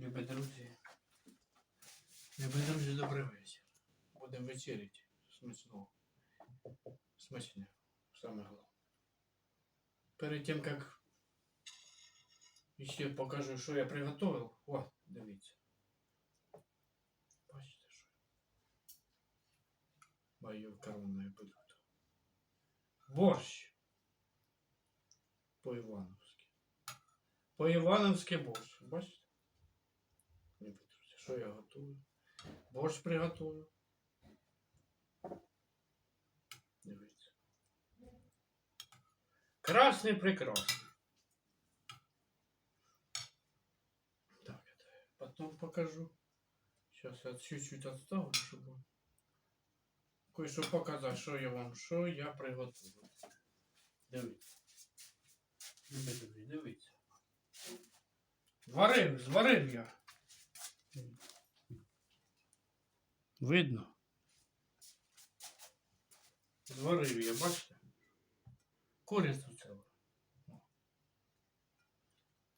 Любі друзі. Любі друзі, добрий вечір. Будемо вечеряти. Смачного. Смачне. Саме головне. Перед тим, як ще покажу, що я приготував. О, дивіться. Бачите, що? Моє коронне блюдо. Борщ. По-івановськи. По-івановськи борщ. Бачите? Любі друзі, що я готую? Борщ приготую. Дивіться. Красный прекрасный. Так, это я потом покажу. Сейчас я чуть-чуть отставлю, чтобы кое-что показать, что я вам, что я приготую. Дивіться. Любі друзі, дивіться. Зварив, зварив я. Видно? Зварив я, бачите? Курицю цілу.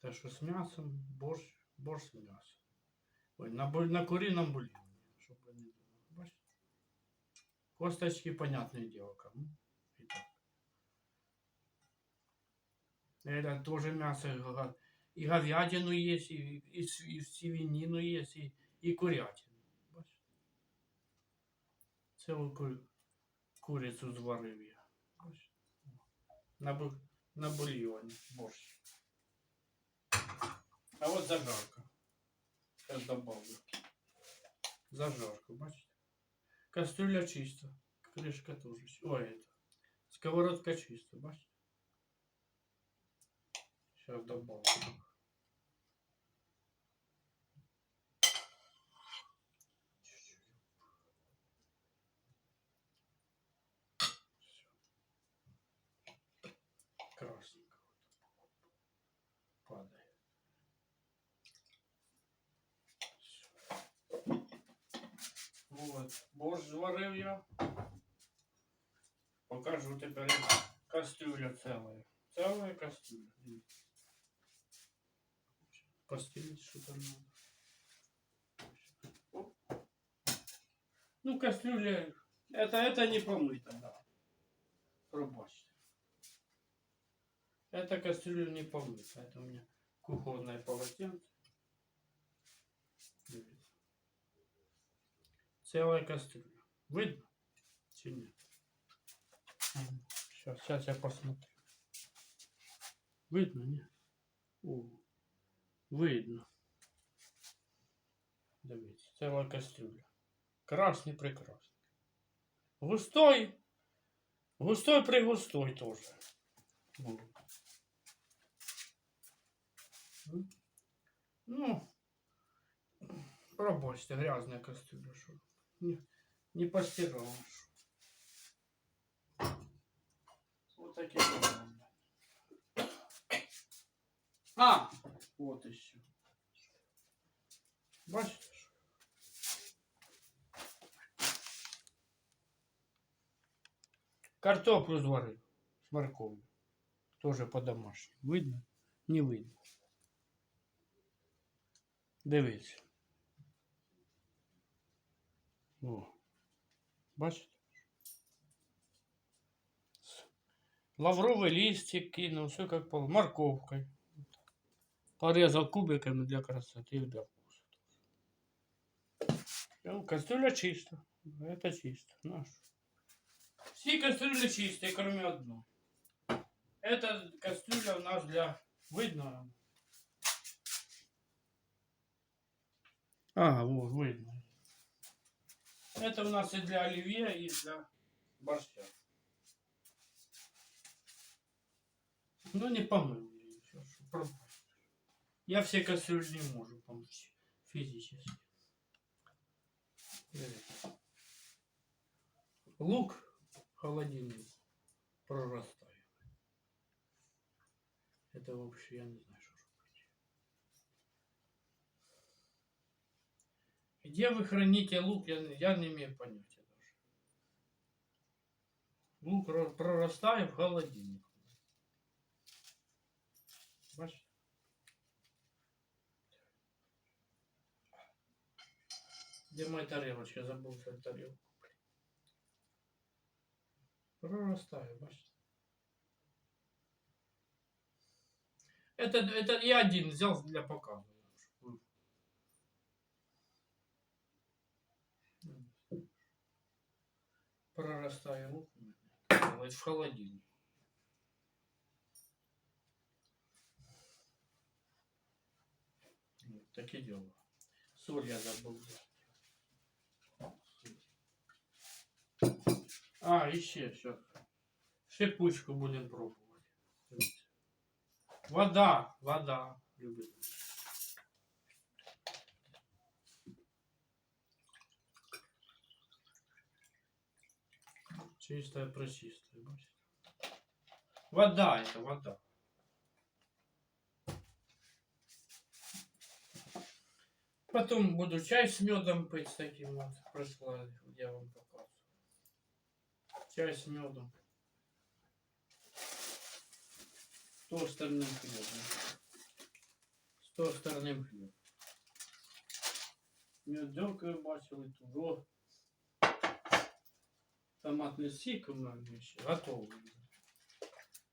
Те, що з м'ясом, борщ, борщ з м'ясом. Ой, на, на куриному бульйоні, щоб не думали. Бачите? Косточки, понятное дело, кому. І так. Это тоже мясо. И говядину есть, и, и, с- и свинину есть, и, и курятину. Цілу ку... курицю зварив я. На, бу... на бульйоні борщ. А от зажарка. Сейчас добавлю. Зажарку, бачите? Кастрюля чиста. Крышка тоже. ч- Ой, это. Сковородка чиста, бачите? Сейчас добавлю. Борщ зварив я. Покажу тепер кастрюля целая. Целая кастрюля. Постелить що там надо. Ну, кастрюля. Это, это не помыто, да. Пробачьте. Это кастрюля не помыта. Это у меня кухонное полотенце. Дивіться. Целая кастрюля. Видно? Чи нет? Сейчас, сейчас я посмотрю. Видно, нет? О, видно. Дивіться, ціла кастрюля. Красний прекрасний. Густой. Густой пригустой тоже. Ну. М? Пробачьте, грязная кастрюля, что не, не постирал. Вот такие. А, вот еще. Бачите? що? Картоплю зварив з морковью. Тоже по-домашньому. Видно? Не видно. Дивіться. О. Бачите? Лавровый листик кинул, все как пол. Морковкой. Порезал кубиками для красоты и для вкуса. Ну, кастрюля чисто. Это чисто. Наш. Все кастрюли чистые, кроме одной. Эта кастрюля у нас для... Видно? А, вот, видно. Это у нас и для оливье, и для борща. Ну, не помыл я еще. Я все кастрюли не могу помыть физически. Лук холодильник прорастает. Это вообще я не знаю, что робить. Где вы храните лук, я, я не имею понятия даже. Лук ро- прорастает в холодильник. Бачите? Где моя тарелочка? Забыл свою тарелку. Прорастаю, бачите. Это, это я один взял для показа. чтобы вы- Прорастаю лук. у. Вот в холодильник. Вот такие дела. Соль я забыл. А, еще все. Шипучку будем пробовать. Вода, вода. Любит. Чистая, прочистая. бачите? Вода это вода. Потом буду чай с медом пить с таким вот. Пришла, я вам показываю. Чай с медом. С тостерным хлебом. С тостерным хлебом. Медок бачили, туго. Томатний сік у мене ще готовий.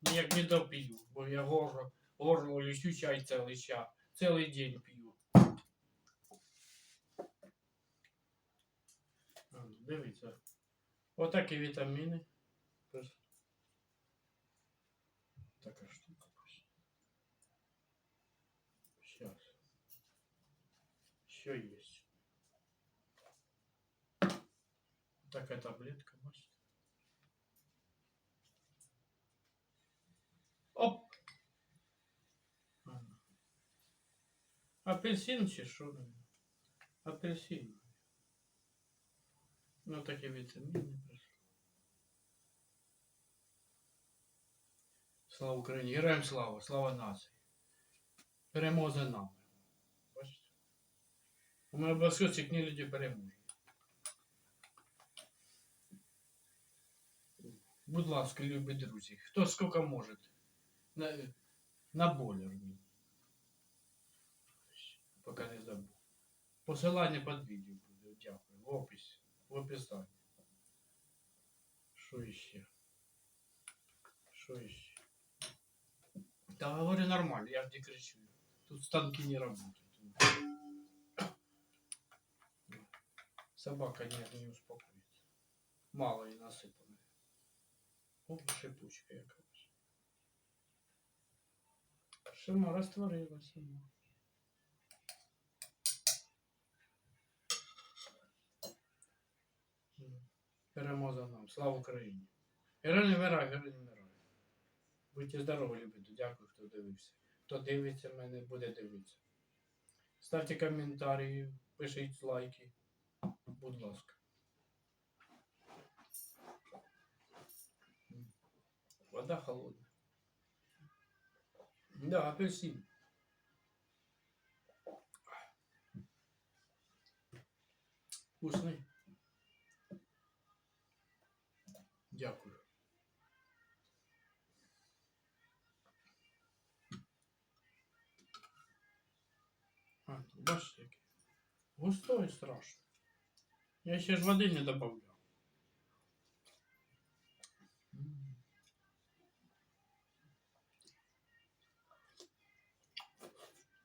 Ніяк не доп'ю, бо я горло, горло лічу чай цілий час, цілий день п'ю. А, Дивіться. Отакі вітаміни. Ось. Така штука. Сейчас. Еще есть. Такая таблетка, Апельсин чи що? наверно? Апельсин. Ну такі вітаміни прийшли. Слава Україні! Героям слава! Слава нації! Перемога нам. Бачите? Ми обов'язково ці люди переможемо. Будь ласка, любі друзі, хто скільки може. На, на бойлер. Поки не забув. Посилання під відео буде, дякую. В описі. В описанні. Що іще? Що іще? Да говорю нормально, я не кричу. Тут станки не работают. Собака нет, не успокоится. Мало и насыпано. О, шипучка якась. Сама растворилась Перемога нам. Слава Україні. Вмирай, герой не вмирай. Будьте здорові, любите. Дякую, хто дивився. Хто дивиться мене, буде дивитися. Ставте коментарі, пишіть лайки. Будь ласка. Вода холодна. Да, апельсин. Вкусний. Бачите, який. Густой страшно. Я ще ж води не.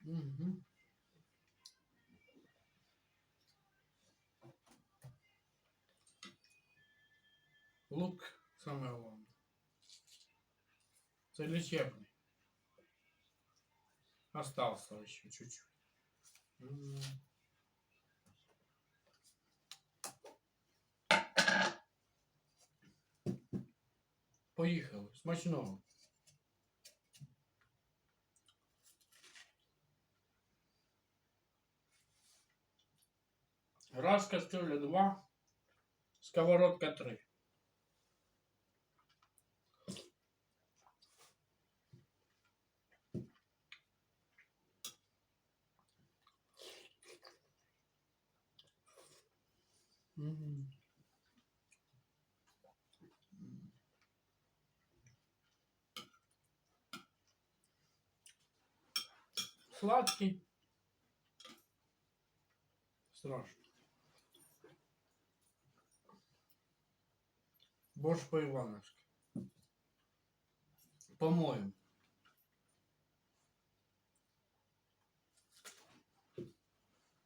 Мгм. Лук самое главное. Це. Остался еще чуть-чуть. Поїхали. Смачного. Раз кастрюля два, сковородка три. страшно. Борщ по-ивановски. По-моему.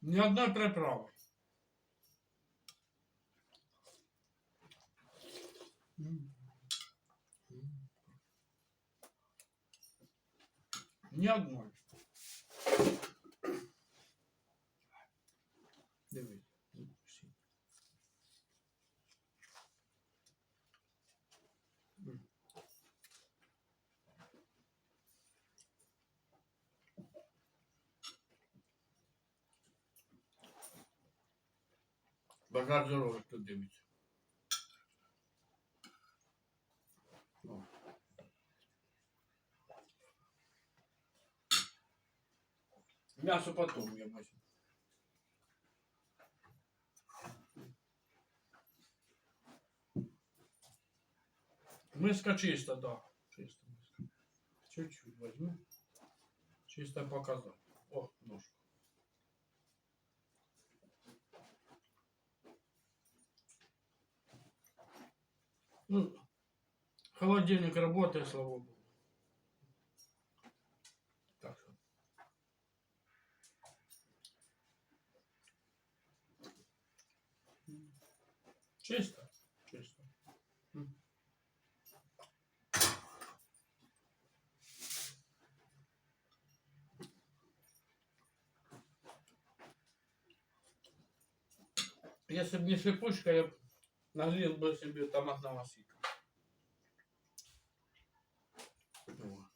Ни одной приправы. Ни одной. Бажаю здоров'я, хто дивиться. М'ясо потом я бачу. Миска чиста, да. Чиста миска. Чуть-чуть возьму. Чисто показать. О, ножку. Ну, холодильник работает, слава богу. Так что. Чисто, чисто. Если бы не шипучка, я б налил бы себе томатного сика. Вот.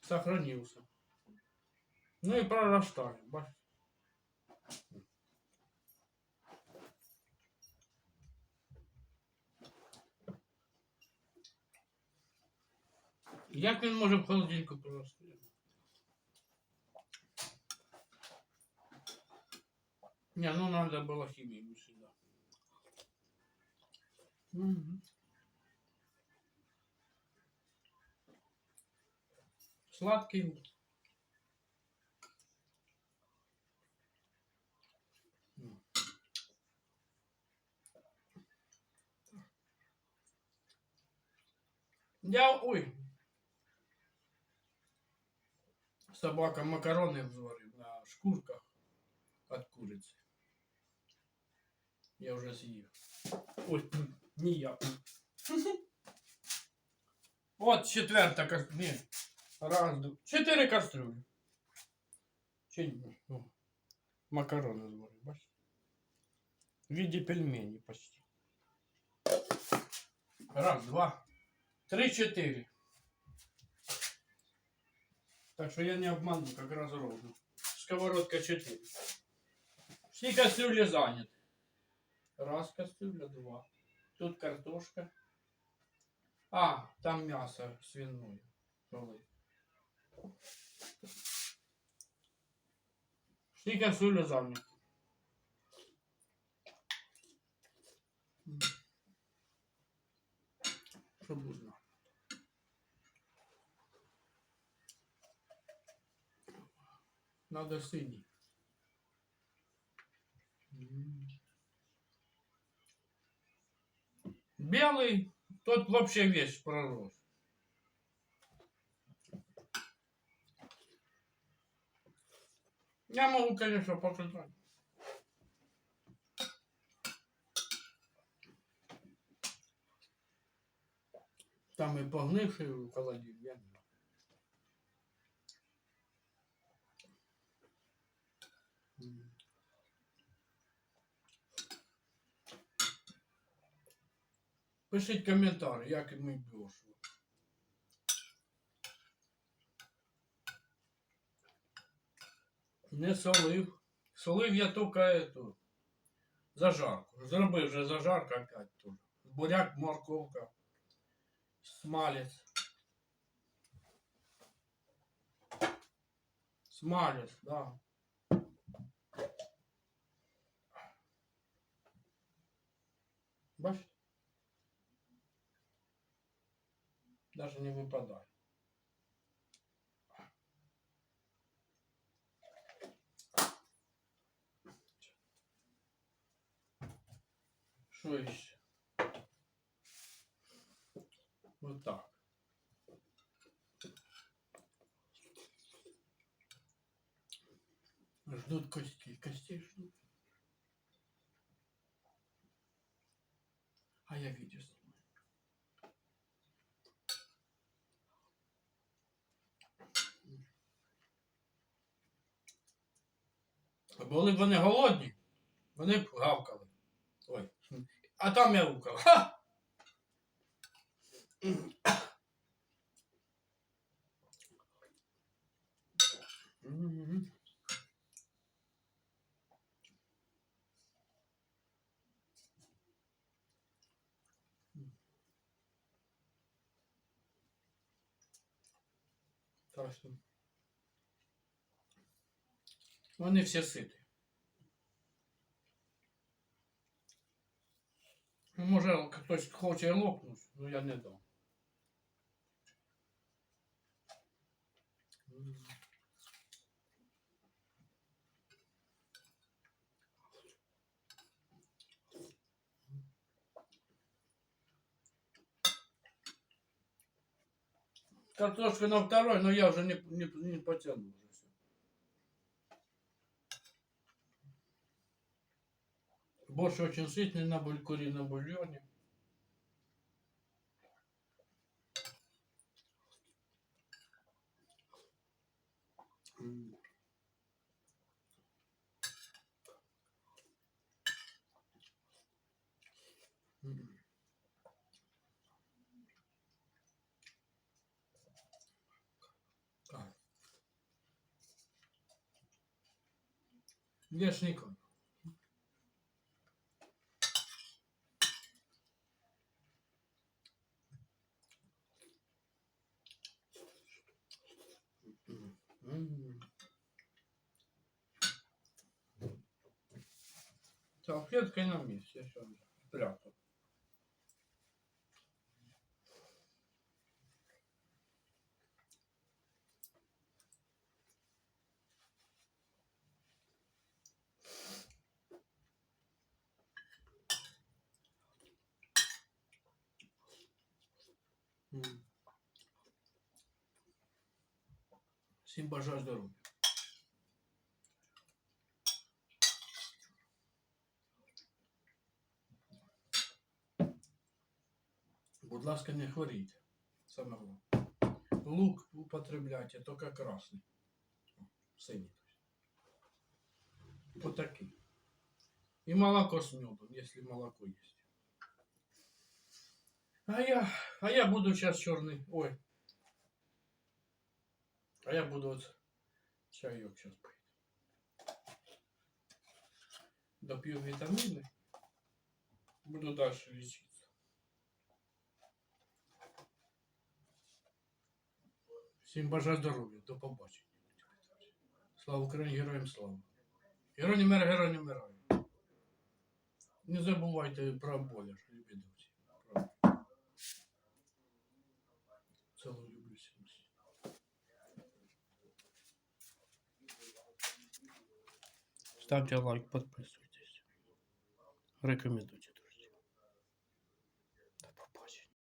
Сохранился. Ну и прорастали, бачите. Як він може в холодильнику прорости? Не, ну надо было химию сюда. Мгм. Сладкий. Я, ой. Собака макароны взварив на шкурках от курицы. Я уже съел. Ой, м, не я. Вот четверта кастрюля. Ні. Раз, два. Чотири кастрюлі. Чи ні? О, Макарони зварив, бачите? В виде пельменей почти. Раз, два, три, четыре. Так что я не обману, как раз ровно. Сковородка 4. Все кастрюли заняты. Раз кастрюля, два. Тут картошка. А, там мясо свиное. Коли. Всі кастрюли заняті. М. Щоб узнати. Надо синий. Белый, тот вообще весь пророс. Я могу, конечно, показать. Там и погнивший в холодильник. Пишіть коментарі, як ми бьошу. Не солив. Солив я тільки эту зажарку. Зробив вже зажарку опять тоже. Буряк, морковка, смалець. Смалець, да. Бачите? даже не выпадает. Что еще? Вот так. Ждут кости, кости ждут. А я видел. Були б вони голодні, вони б гавкали. Ой. А там я гукав. Ха! Вони всі ситі. Ну, Може, хтось хоче лопнути, ну я не дам. Картошка на второй, но я уже не, не, не потяну уже Борщ очень сытный на буль- курином бульоне. М. Салфетка на месте. Сейчас спрятал. М. Всім бажаю здоров'я. Будь ласка, не хворійте. Саме головне. Лук употребляйте, тільки красний. Синій. Вот такие. И молоко с медом, если молоко есть. А я, а я буду сейчас черный. Ой. А я буду вот чаек сейчас пить. Допью витамины. Буду дальше лечиться. Всім бажаю здоров'я, до побачення. Слава Україні, героям слава. Герой не мер, герой не вмирає. Не забувайте про боля, любі друзі. Про- Цілую люблю всім. Ставте лайк, підписуйтесь. Рекомендуйте.